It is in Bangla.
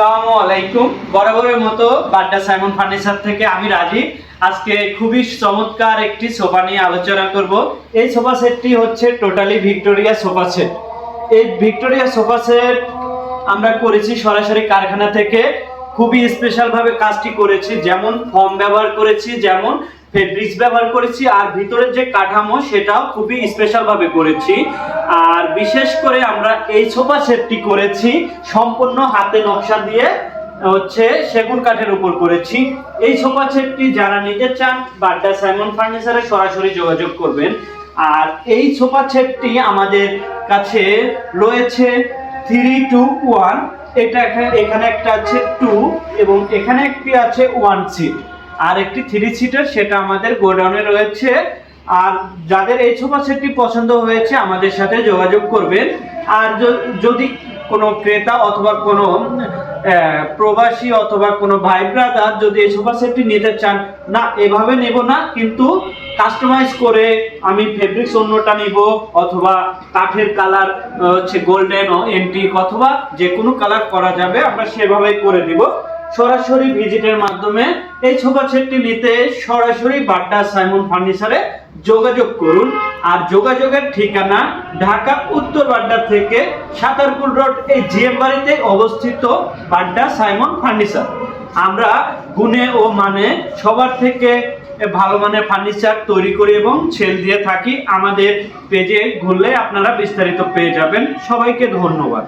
আসসালামু আলাইকুম। বরাবরের মতো বাড্ডা সাইমন ফার্নিচার থেকে আমি রাজীব। আজকে খুবই চমৎকার একটি সোফা নিয়ে আলোচনা করব। এই সোফা সেটটি হচ্ছে টোটালি ভিক্টোরিয়া সোফা সেট। এই ভিক্টোরিয়া সোফা সেট আমরা করেছি সরাসরি কারখানা থেকে। খুবই স্পেশাল ভাবে কাজটি করেছি। যেমন ফর্ম ব্যবহার করেছি, যেমন ফেব্রিক্স ব্যবহার করেছি, আর ভিতরের যে কাঠামো সেটাও খুবই স্পেশাল ভাবে করেছি। আর বিশেষ করে আমরা এই সোফা সেটটি করেছি, সম্পূর্ণ হাতে নকশা দিয়ে, হচ্ছে সেগুন কাঠের উপর করেছি। এই সোফা সেটটি যারা নিতে চান, বাড্ডা সাইমন ফার্নিচারে সরাসরি যোগাযোগ করবেন। আর এই সোফা সেটটি আমাদের কাছে রয়েছে থ্রি টু ওয়ান এটা এখানে একটা আছে টু এবং এখানে একটি আছে ওয়ান সিট আর একটি থ্রি সিটার সেটা আমাদের গোডাউনে রয়েছে। আর যাদের এই সোফা সেটটি পছন্দ হয়েছে, আমাদের সাথে যোগাযোগ করবেন। আর যদি কোনো ক্রেতা অথবা কোনো প্রবাসী অথবা কোনো ভাই ব্রাদার যদি এই সোফা সেটটি নিতে চান, না, এভাবে নেব না, কিন্তু কাস্টমাইজ করে আমি ফেব্রিক্স অন্যটা নিব, অথবা কাঠের কালার হচ্ছে গোল্ডেন এন্টিক অথবা যে কোনো কালার করা যাবে, আমরা সেভাবেই করে দিব। সরাসরি ভিজিটের মাধ্যমে এই সোফা সেটটি নিতে সরাসরি বাড্ডা সাইমন ফার্নিচারে যোগাযোগ করুন। আর যোগাযোগের ঠিকানা ঢাকা উত্তর বাড্ডা থেকে সাতারকুল রোড এই জিএম বাড়িতে অবস্থিত বাড্ডা সাইমন ফার্নিচার। আমরা গুণে ও মানে সবার থেকে ভালো মানের ফার্নিচার তৈরি করি এবং সেল দিয়ে থাকি। আমাদের পেজে ঘুরলে আপনারা বিস্তারিত পেয়ে যাবেন। সবাইকে ধন্যবাদ।